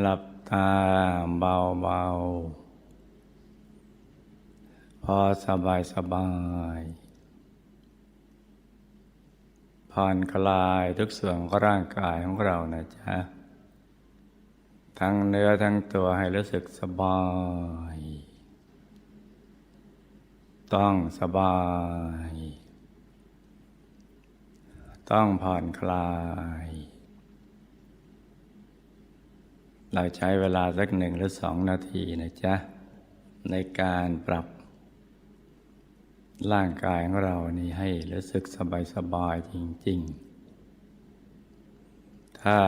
หลับตาเบาๆ พอสบายสบายผ่อนคลายทุกส่วนของร่างกายของเรานะจ๊ะ ทั้งเนื้อทั้งตัวให้รู้สึกสบาย ต้องสบาย ต้องผ่อนคลาย เราใช้เวลาสักหนึ่งหรือสองนาทีนะจ๊ะ ในการปรับ ร่างกายของเรานี่ให้รู้สึกสบายสบายจริง ๆ ถ้า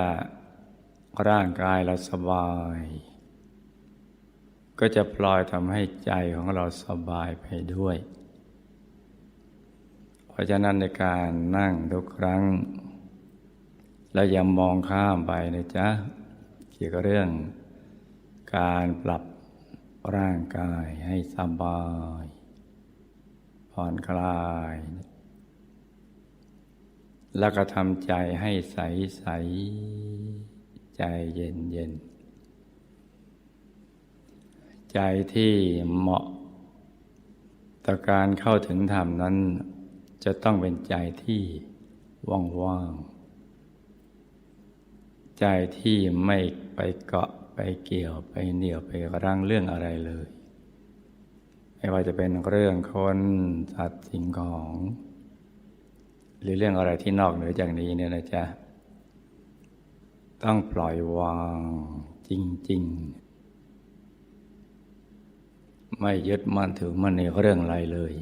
ร่างกายเราสบาย ก็จะปล่อยทำให้ใจของเราสบายไปด้วย เพราะฉะนั้นในการนั่งทุกครั้งเราอย่ามองข้ามไปนะจ๊ะ กี่ยวกับเรื่อง การปรับร่างกายให้สบาย ผ่อนคลาย แล้วก็ทำใจให้ใสใสใจเย็นเย็นใจที่เหมาะต่อการเข้าถึงธรรมนั้น จะต้องเป็นใจที่ว่างๆใจที่ไม่ ไปเกาะไปเกี่ยวไปเหนี่ยวไปรั้งเรื่องอะไรเลย ไม่ว่าจะเป็นเรื่องคนสัตว์สิ่งของ หรือเรื่องอะไรที่นอกเหนือจากนี้เนี่ยนะจ๊ะต้องปล่อยวางจริง ๆ ไม่ยึดมั่นถือมั่นในเรื่องอะไรเลย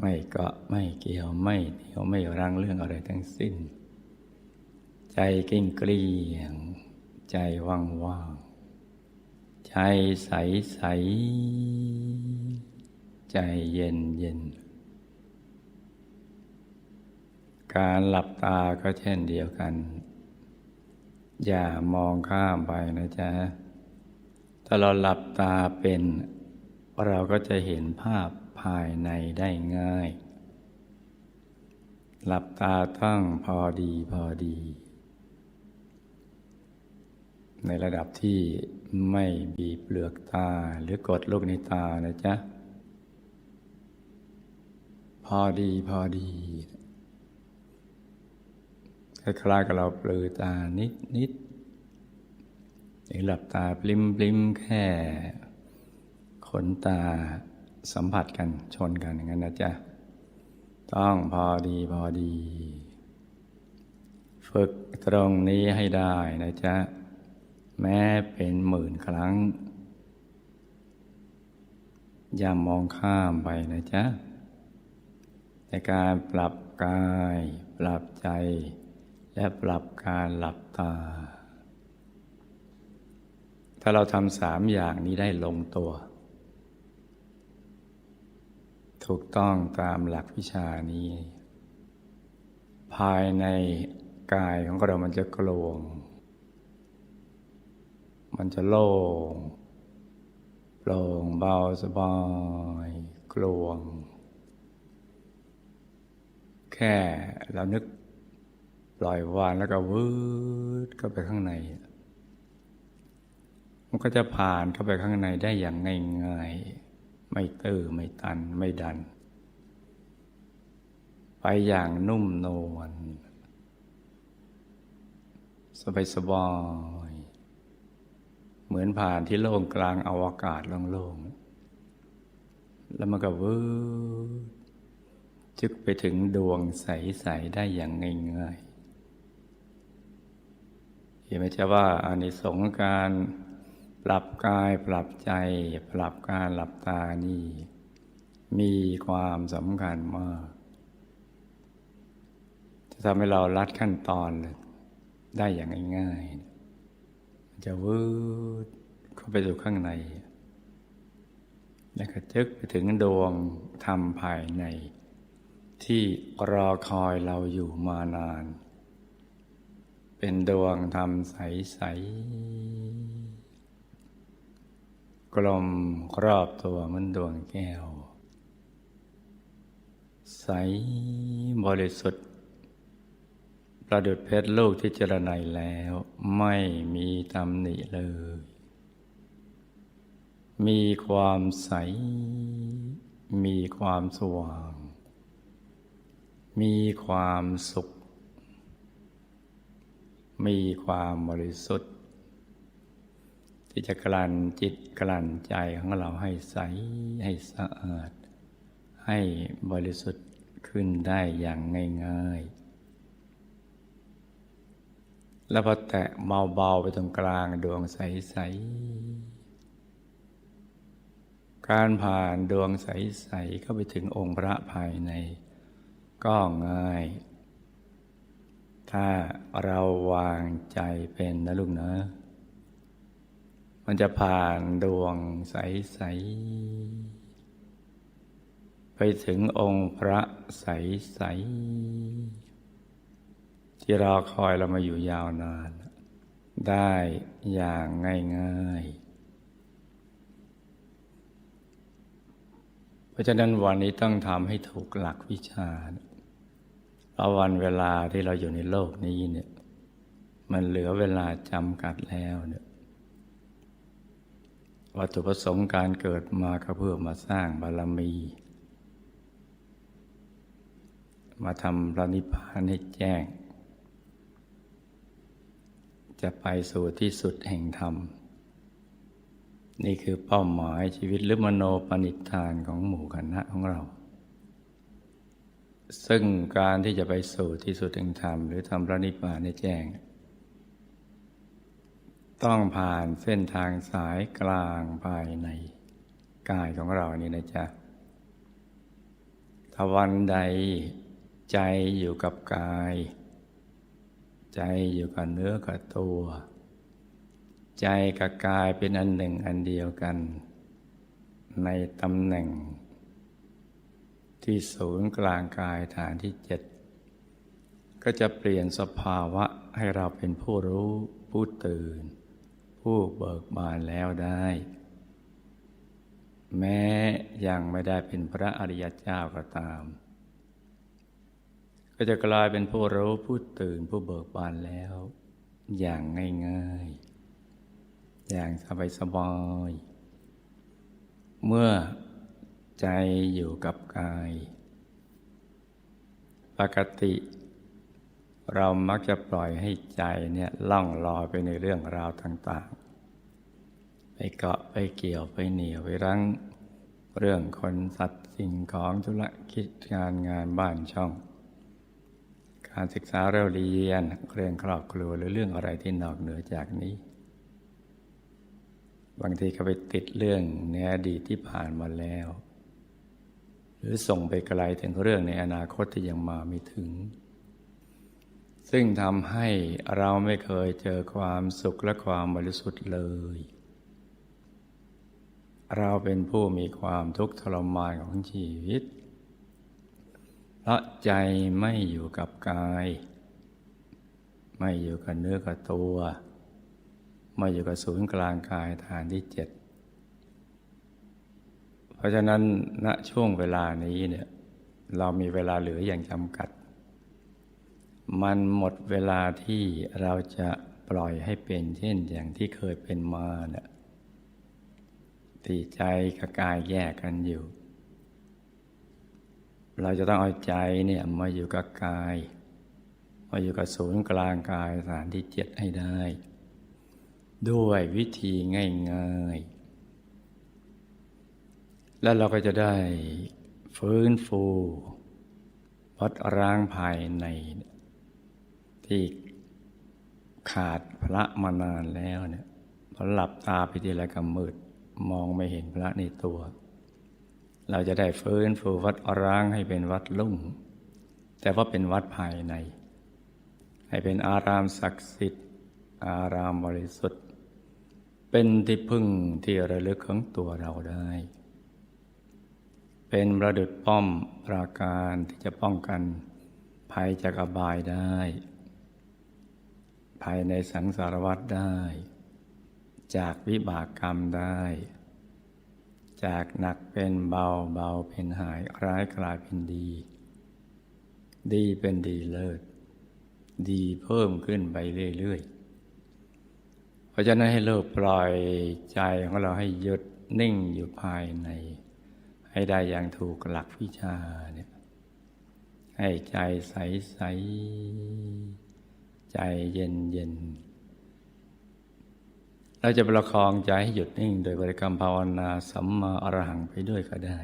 ไม่เกาะไม่เกี่ยวไม่เหนียวไม่รั้งเรื่องอะไรทั้งสิ้น ใจกิ้งเกลียง ใจว่างว่างๆ ใจใสใสใจเย็นเย็น การหลับตาก็เช่นเดียวกัน อย่ามองข้ามไปนะจ๊ะ ถ้าเราหลับตาเป็น เราก็จะเห็นภาพภายในได้ง่าย หลับตาตั้งพอดีพอดี ในระดับที่ไม่บีบเปลือกตาหรือกดลูกในตานะจ๊ะ พอดีพอดีคล้ายๆกับเราเปลือตานิดนิดหรือหลับตาปลิมปลิมแค่ ขนตาสัมผัสกันชนกันอย่างนั้นนะจ๊ะ ต้องพอดีพอดี ฝึกตรงนี้ให้ได้นะจ๊ะ แม้เป็นหมื่นครั้ง อย่ามองข้ามไปนะจ๊ะในการปรับกาย ปรับใจ และปรับการหลับตา ถ้าเราทำสามอย่างนี้ได้ลงตัว ถูกต้องตามหลักวิชานี้ ภายในกายของเรามันจะกลวง มันจะโล่งโปร่งเบาสบายกลวง แค่เรานึกปล่อยวางแล้วก็วืดเข้าไปข้างใน มันก็จะผ่านเข้าไปข้างในได้อย่างง่ายๆ ไม่ตื้อไม่ตันไม่ดัน ไปอย่างนุ่มนวลสบายสบาย เหมือนผ่านที่โล่งกลางอวกาศโล่งๆ แล้วมันก็วืดจึกไปถึงดวงใส ๆ ได้อย่างง่ายๆเห็นไหมจ๊ะว่าอานิสงส์การปรับกายปรับใจ ปรับการหลับตานี่ มีความสำคัญมาก จะทำให้เราลัดขั้นตอนเลยได้อย่างง่ายๆ จะวืดเข้าไปสู่ข้างใน แล้วก็จึกไปถึงดวงธรรมภายใน ที่รอคอยเราอยู่มานาน เป็นดวงธรรมใส ๆ กลมครอบตัวเหมือนดวงแก้ว ใสบริสุทธิ์ ประดุดเพชรลูกที่เจรไนแล้วไม่มีตำหนิเลย มีความใส มีความสว่าง มีความสุข มีความบริสุทธิ์ ที่จะกลั่นจิตกลั่นใจของเราให้ใส ให้สะอาด ให้บริสุทธิ์ขึ้นได้อย่างง่าย ๆ แล้วพอแตะเบาๆไปตรงกลางดวงใสๆ การผ่านดวงใสๆเข้าไปถึงองค์พระภายใน ก็ง่าย ถ้าเราวางใจเป็นนะลูกนะ มันจะผ่านดวงใสๆ ไปถึงองค์พระใสๆ ที่รอคอยเรามาอยู่ยาวนาน ได้อย่างง่ายๆ เพราะฉะนั้นวันนี้ต้องทำให้ถูกหลักวิชาเพราะวันเวลาที่เราอยู่ในโลกนี้เนี่ยมันเหลือเวลาจำกัดแล้วเนี่ยวัตถุประสงค์การเกิดมาก็เพื่อมาสร้างบารมี มาทำพระนิพพานให้แจ้ง จะไปสู่ที่สุดแห่งธรรม นี่คือเป้าหมายชีวิตหรือมโนปณิธานของหมู่คณะของเรา ซึ่งการที่จะไปสู่ที่สุดแห่งธรรม หรือทำพระนิพพานให้แจ้ง ต้องผ่านเส้นทางสายกลางภายในกายของเรานี่นะจ๊ะถ้าวันใดใจอยู่กับกาย ใจอยู่กับเนื้อกับตัว ใจกับกายเป็นอันหนึ่งอันเดียวกัน ในตำแหน่ง ที่ศูนย์กลางกายฐานที่เจ็ดก็จะเปลี่ยนสภาวะให้เราเป็นผู้รู้ผู้ตื่น ผู้เบิกบานแล้วได้ แม้ยังไม่ได้เป็นพระอริยเจ้าก็ตาม ก็จะกลายเป็นผู้รู้ผู้ตื่นผู้เบิกบานแล้ว อย่างง่ายๆ อย่างสบายๆเมื่อใจอยู่กับกาย ปกติ เรามักจะปล่อยให้ใจเนี่ยล่องลอยไปในเรื่องราวต่างๆ ไปเกาะไปเกี่ยวไปเหนียวไปรั้งเรื่องคนสัตว์สิ่งของธุรกิจการงานบ้านช่อง การศึกษาเราเรียนเรื่องครอบครัวหรือเรื่องอะไรที่นอกเหนือจากนี้ บางทีก็ไปติดเรื่องในอดีตที่ผ่านมาแล้ว หรือส่งไปไกลถึงเรื่องในอนาคตที่ยังมาไม่ถึง ซึ่งทำให้เราไม่เคยเจอความสุขและความบริสุทธิ์เลย เราเป็นผู้มีความทุกข์ทรมานของชีวิต เพราะใจไม่อยู่กับกาย ไม่อยู่กับเนื้อกับตัว ไม่อยู่กับศูนย์กลางกายฐานที่เจ็ดเพราะฉะนั้นณช่วงเวลานี้เนี่ยเรามีเวลาเหลืออย่างจำกัด มันหมดเวลาที่เราจะปล่อยให้เป็นเช่นอย่างที่เคยเป็นมาเนี่ยที่ใจกับกายแยกกันอยู่ เราจะต้องเอาใจเนี่ยมาอยู่กับกาย มาอยู่กับศูนย์กลางกายฐานที่เจ็ดให้ได้ ด้วยวิธีง่ายๆ แล้วเราก็จะได้ฟื้นฟูวัดร้างภายในที่ขาดพระมานานแล้วเนี่ยพอหลับตาไปทีไรก็มืด มองไม่เห็นพระในตัว เราจะได้ฟื้นฟูวัดร้างให้เป็นวัดลุ่งแต่ว่าเป็นวัดภายใน ให้เป็นอารามศักดิ์สิทธิ์ อารามบริสุทธิ์ เป็นที่พึ่งที่ระลึกของตัวเราได้ เป็นประดุจป้อมปราการที่จะป้องกันภัยจากอบายได้ ภายในสังสารวัฏได้ จากวิบากกรรมได้ จากหนักเป็นเบาเบาเป็นหายร้ายกลายเป็นดี ดีเป็นดีเลิศ ดีเพิ่มขึ้นไปเรื่อยๆ เพราะฉะนั้นให้เลิกปล่อยใจของเราให้หยุดนิ่งอยู่ภายใน ให้ได้อย่างถูกหลักวิชาเนี่ยให้ใจใส ๆ ใจเย็น ๆ เราจะประคองใจให้หยุดนิ่ง โดยบริกรรมภาวนาสัมมาอรหังไปด้วยก็ได้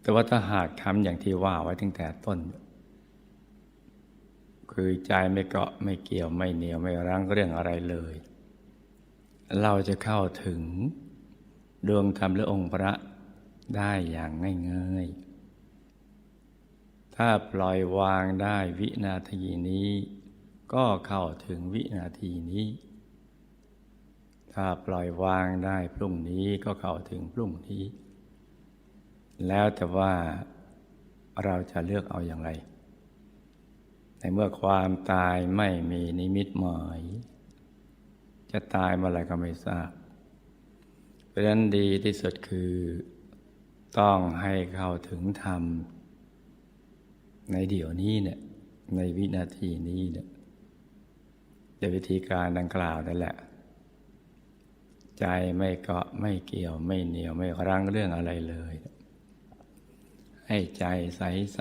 แต่ว่าถ้าหากทำอย่างที่ว่าไว้ตั้งแต่ต้น คือใจไม่เกาะไม่เกี่ยวไม่เหนียวไม่รั้งเรื่องอะไรเลย เราจะเข้าถึงดวงธรรมหรือองค์พระได้อย่างง่ายๆ ถ้าปล่อยวางได้วินาทีนี้ ก็เข้าถึงวินาทีนี้ ถ้าปล่อยวางได้พรุ่งนี้ก็เข้าถึงพรุ่งนี้ แล้วแต่ว่าเราจะเลือกเอาอย่างไร ในเมื่อความตายไม่มีนิมิตหมาย จะตายเมื่อไรก็ไม่ทราบ เพราะฉะนั้นดีที่สุดคือ ต้องให้เข้าถึงธรรม ในเดี๋ยวนี้เนี่ยในวินาทีนี้เนี่ยโดยวิธีการดังกล่าวนั่นแหละ ใจไม่เกาะไม่เกี่ยวไม่เหนียวไม่รั้งเรื่องอะไรเลย ให้ใจใสใส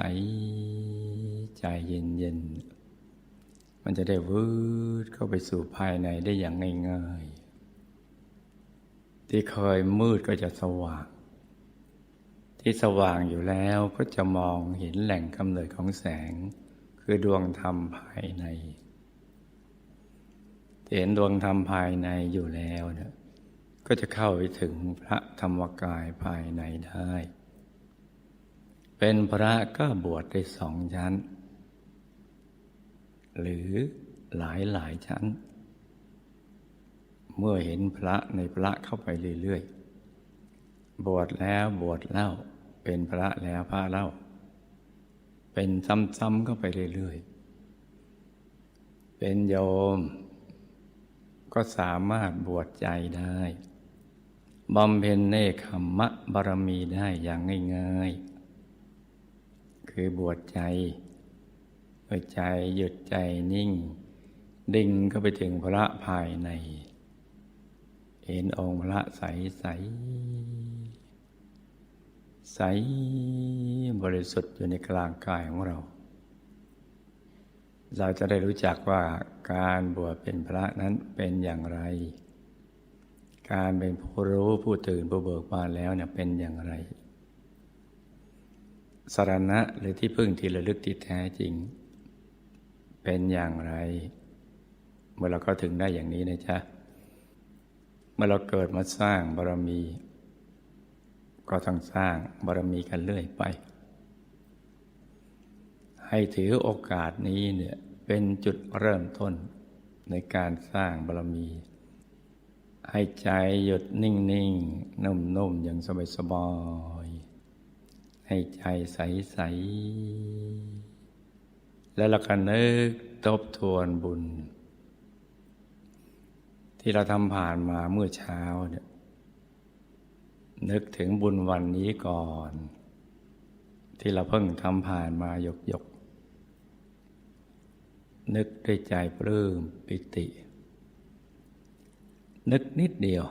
ใจเย็นเย็นมันจะได้วืดเข้าไปสู่ภายในได้อย่างง่ายๆ ที่เคยมืดก็จะสว่าง ที่สว่างอยู่แล้วก็จะมองเห็นแหล่งกำเนิดของแสง คือดวงธรรมภายในเห็นดวงธรรมภายในอยู่แล้วเนี่ย ก็จะเข้าไปถึงพระธรรมกายภายในได้ เป็นพระก็บวชได้สองชั้น หรือหลายหลายชั้น เมื่อเห็นพระในพระเข้าไปเรื่อยๆ บวชแล้วบวชเล่า เป็นพระแล้วพระเล่า เป็นซ้ำๆเข้าไปเรื่อยๆ เป็นโยมก็สามารถบวชใจได้ บำเพ็ญเนคขมมะบารมีได้อย่างง่ายๆ คือบวชใจเมื่อใจหยุดใจนิ่ง ดิ่งก็ไปถึงพระภายใน เห็นองค์พระใสใสใสบริสุทธิ์อยู่ในกลางกายของเรา เราจะได้รู้จักว่าการบวชเป็นพระนั้นเป็นอย่างไร การเป็นผู้รู้ผู้ตื่นผู้เบิกบานแล้วเนี่ยเป็นอย่างไรสารณะหรือที่พึ่งที่ระลึกที่แท้จริง เป็นอย่างไร เมื่อเราก็ถึงได้อย่างนี้นะจ๊ะ เมื่อเราเกิดมาสร้างบารมี ก็ต้องสร้างบารมีกันเรื่อยไป ให้ถือโอกาสนี้เนี่ยเป็นจุดเริ่มต้นในการสร้างบารมี ให้ใจหยุดนิ่งนิ่งนุ่มนุ่มอย่างสบายสบายให้ใจใสใสแล้วเราก็นึกทบทวนบุญ ที่เราทำผ่านมาเมื่อเช้าเนี่ยนึกถึงบุญวันนี้ก่อน ที่เราเพิ่งทำผ่านมาหยกหยกนึกด้วยใจปลื้มปิติ นึกนิดเดียว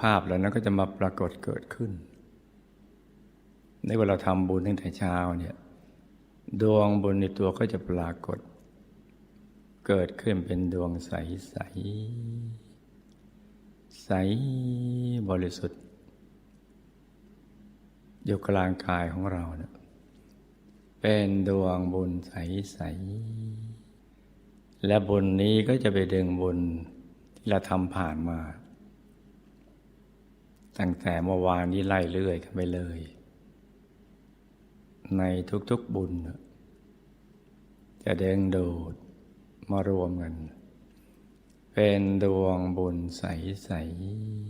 ภาพเหล่านั้นก็จะมาปรากฏเกิดขึ้น ในเวลาทำบุญตั้งแต่เช้าเนี่ยดวงบุญในตัวก็จะปรากฏ เกิดขึ้นเป็นดวงใสใสใสบริสุทธิ์อยู่กลางกายของเราเนี่ยเป็นดวงบุญใสใสและบุญนี้ก็จะไปดึงบุญ เราทำผ่านมา ตั้งแต่เมื่อวานนี้ไล่เรื่อยกันไปเลย ในทุกๆบุญ จะเด้งโดดมารวมกัน เป็นดวงบุญใส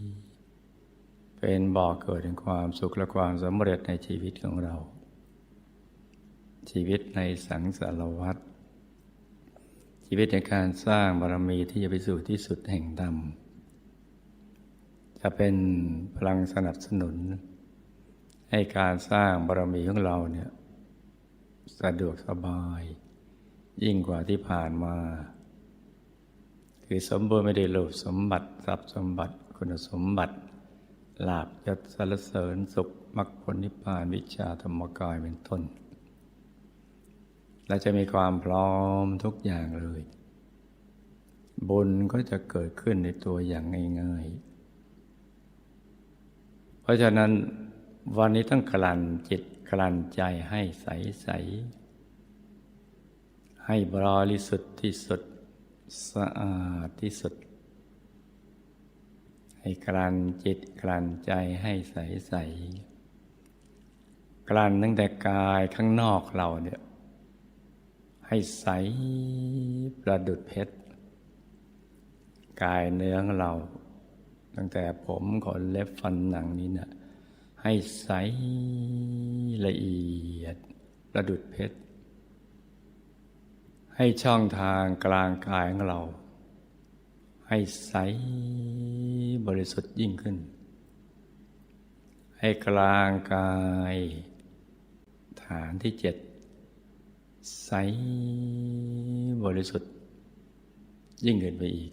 ๆ เป็นบ่อกเกิดแห่งความสุขและความสำเร็จในชีวิตของเรา ชีวิตในสังสารวัฏ ชีวิตในการสร้างบารมีที่จะไปสู่ที่สุดแห่งธรรมจะเป็นพลังสนับสนุน ให้การสร้างบารมีของเราเนี่ยสะดวกสบาย ยิ่งกว่าที่ผ่านมา คือสมบูรณ์ไม่ได้รูปสมบัติทรัพย์สมบัติคุณสมบัติลาบยศสรรเสริญสุขมรรคผลนิพพานวิชาธรรมกายเป็นต้น เราจะมีความพร้อมทุกอย่างเลย บุญก็จะเกิดขึ้นในตัวอย่างง่ายๆ เพราะฉะนั้นวันนี้ต้องกลั่นจิตกลั่นใจให้ใสใส ให้บริสุทธิ์ที่สุดสะอาดที่สุด ให้กลั่นจิตกลั่นใจให้ใสใส กลั่นตั้งแต่กายข้างนอกเราเนี่ย ให้ใสประดุดเพชร กายเนื้อของเรา ตั้งแต่ผมขนเล็บฟันหนังนี้นะ่ะให้ใสละเอียดประดุดเพชร ให้ช่องทางกลางกายของเรา ให้ใสบริสุทธิ์ยิ่งขึ้น ให้กลางกาย ฐานที่เจ็ด ใสบริสุทธิ์ ยิ่งขึ้นไปอีก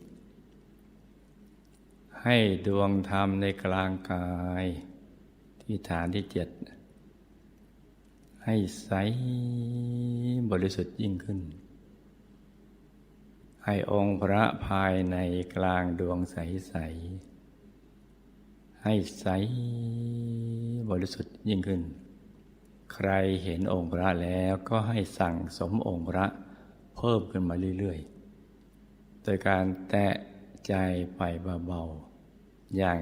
ให้ดวงธรรมในกลางกาย ที่ฐานที่เจ็ด ให้ใสบริสุทธิ์ยิ่งขึ้น ให้องค์พระภายในกลางดวงใสๆให้ใสบริสุทธิ์ยิ่งขึ้น ใครเห็นองค์พระแล้วก็ให้สั่งสมองค์พระเพิ่มขึ้นมาเรื่อยๆ โดยการแตะใจไปเบาๆ อย่าง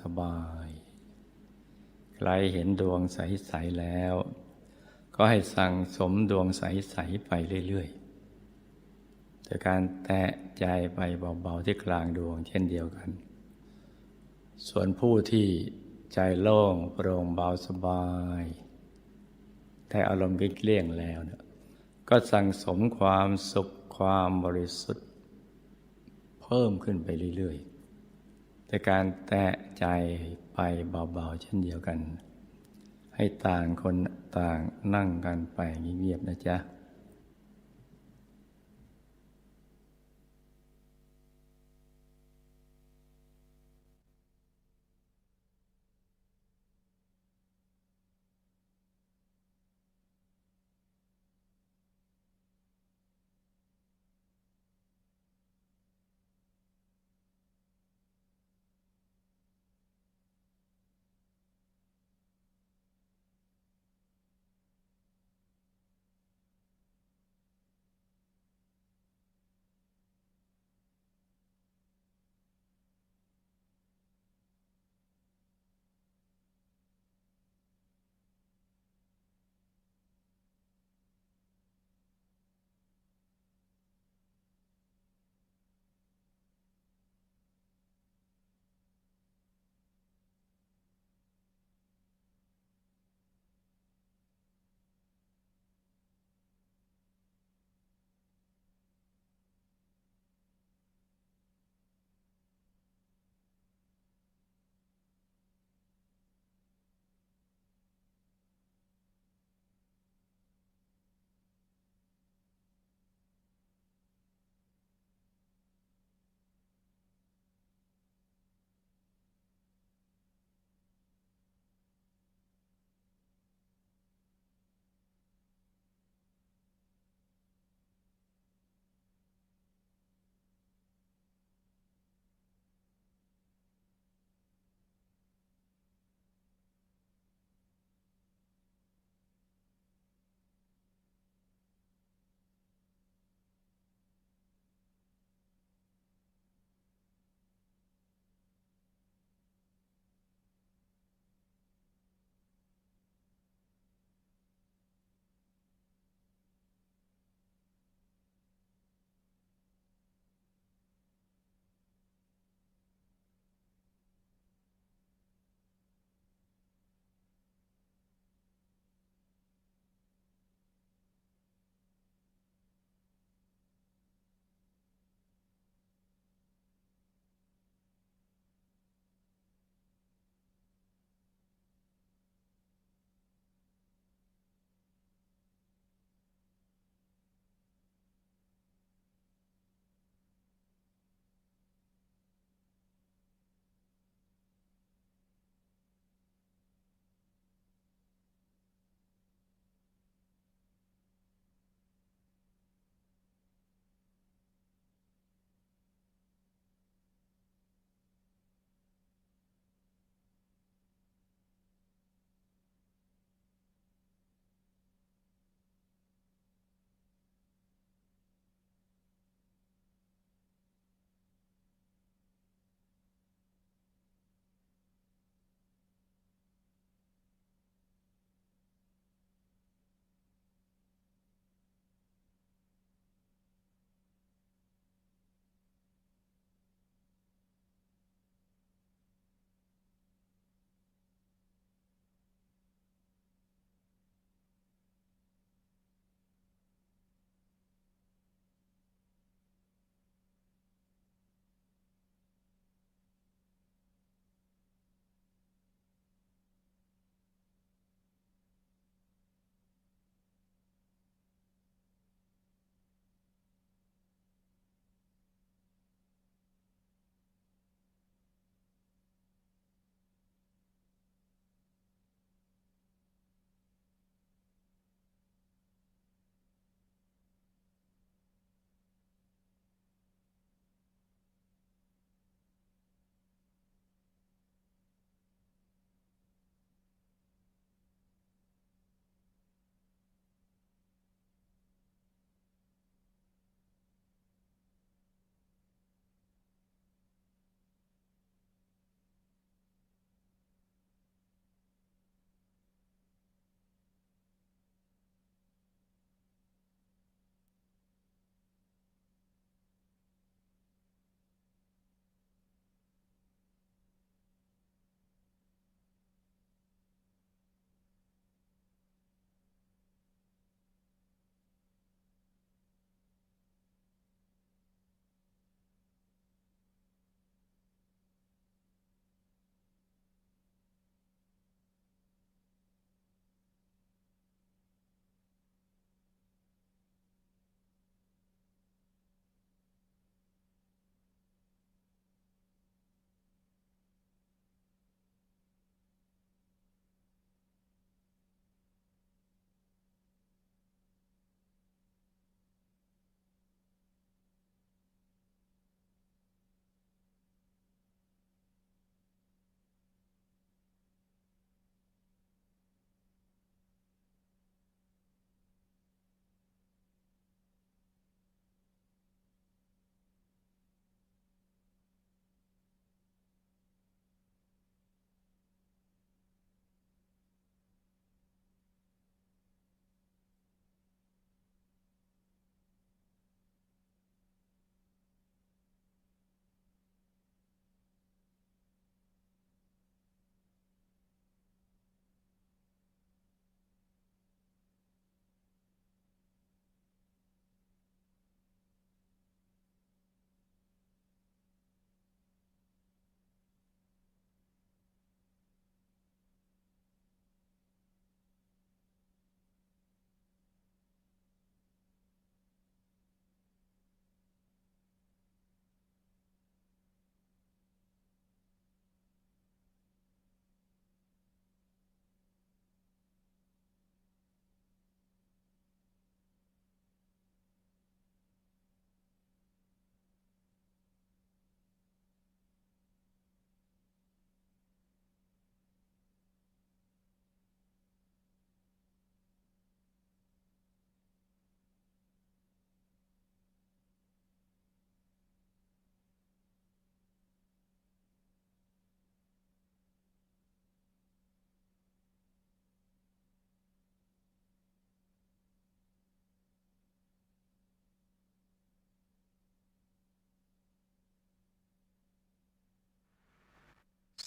สบายๆ ใครเห็นดวงใสๆแล้ว ก็ให้สั่งสมดวงใสๆไปเรื่อยๆ โดยการแตะใจไปเบาๆ ที่กลางดวงเช่นเดียวกัน ส่วนผู้ที่ใจโล่งโปร่งเบาสบาย แต่อารมณ์เกลี้ยงแล้วเนี่ยก็สั่งสมความสุขความบริสุทธิ์ เพิ่มขึ้นไปเรื่อยๆ แต่การแตะใจไปเบาๆ เช่นเดียวกัน ให้ต่างคนต่างนั่งกันไปเงียบๆนะจ๊ะ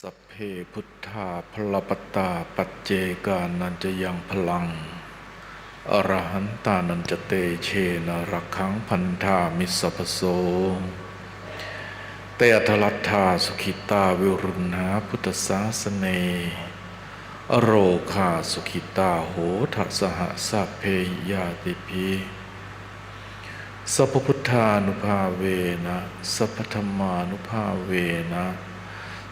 สัพเพพุทธาพลปตตาปัจเจกานันจะยังพลัง อรหันตานันจะเตเชนรักขังพันธามิสสพโส เตอทลัทธาสุขิตาวิรุณหาพุทธศาสเน อโรคาสุขิตาโหทัสหสัพเพยาติพีสัพพพุทธานุภาเวนะ สัพพธรรมานุภาเวนะ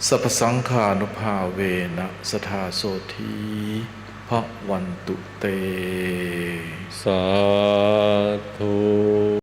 สัพสังขานุภาเวนะสทาโสธีพระวันตุเต สาธุ